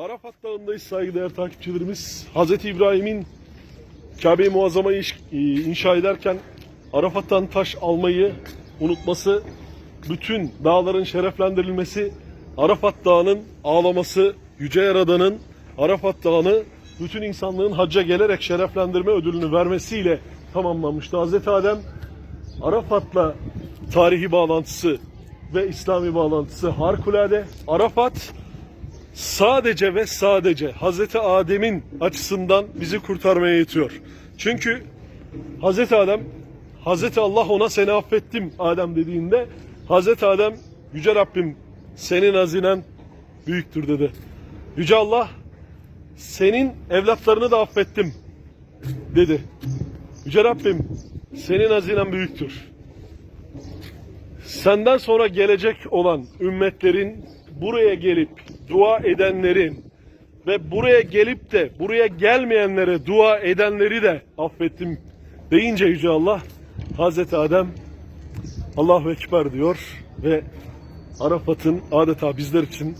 Arafat Dağı'ndayız saygıdeğer takipçilerimiz. Hz. İbrahim'in Kabe-i Muazzama'yı e, inşa ederken Arafat'tan taş almayı unutması, bütün dağların şereflendirilmesi, Arafat Dağı'nın ağlaması, Yüce Yaradan'ın Arafat Dağı'nı bütün insanlığın hacca gelerek şereflendirme ödülünü vermesiyle tamamlanmıştı. Hz. Adem Arafat'la tarihi bağlantısı ve İslami bağlantısı harikulade. Arafat sadece ve sadece Hazreti Adem'in açısından bizi kurtarmaya yetiyor. Çünkü Hazreti Adem, Hazreti Allah ona seni affettim Adem dediğinde Hazreti Adem Yüce Rabbim senin hazinen büyüktür dedi. Yüce Allah senin evlatlarını da affettim dedi. Yüce Rabbim senin hazinen büyüktür. Senden sonra gelecek olan ümmetlerin buraya gelip dua edenlerin ve buraya gelip de buraya gelmeyenlere dua edenleri de affettim deyince Yüce Allah Hazreti Adem Allahu Ekber diyor ve Arafat'ın adeta bizler için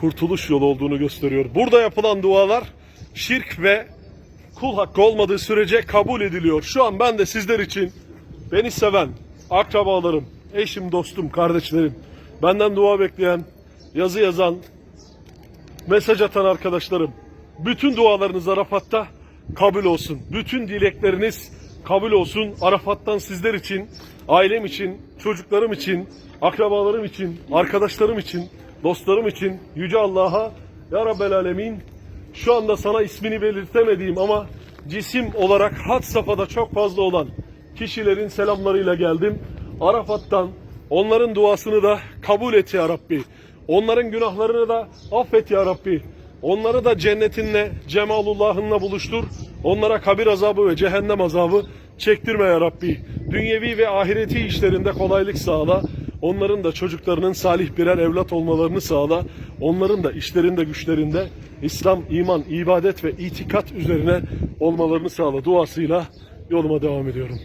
kurtuluş yolu olduğunu gösteriyor. Burada yapılan dualar şirk ve kul hakkı olmadığı sürece kabul ediliyor. Şu an ben de sizler için beni seven akrabalarım, eşim, dostum, kardeşlerim, benden dua bekleyen, yazı yazan, mesaj atan arkadaşlarım, bütün dualarınız Arafat'ta kabul olsun. Bütün dilekleriniz kabul olsun. Arafat'tan sizler için, ailem için, çocuklarım için, akrabalarım için, arkadaşlarım için, dostlarım için Yüce Allah'a Ya Rabbel Alemin şu anda sana ismini belirtemediğim ama cisim olarak had safhada çok fazla olan kişilerin selamlarıyla geldim. Arafat'tan onların duasını da kabul et ya Rabbi. Onların günahlarını da affet ya Rabbi. Onları da cennetinle, cemalullahınla buluştur. Onlara kabir azabı ve cehennem azabı çektirme ya Rabbi. Dünyevi ve ahireti işlerinde kolaylık sağla. Onların da çocuklarının salih birer evlat olmalarını sağla. Onların da işlerinde güçlerinde İslam, iman, ibadet ve itikat üzerine olmalarını sağla duasıyla yoluma devam ediyorum.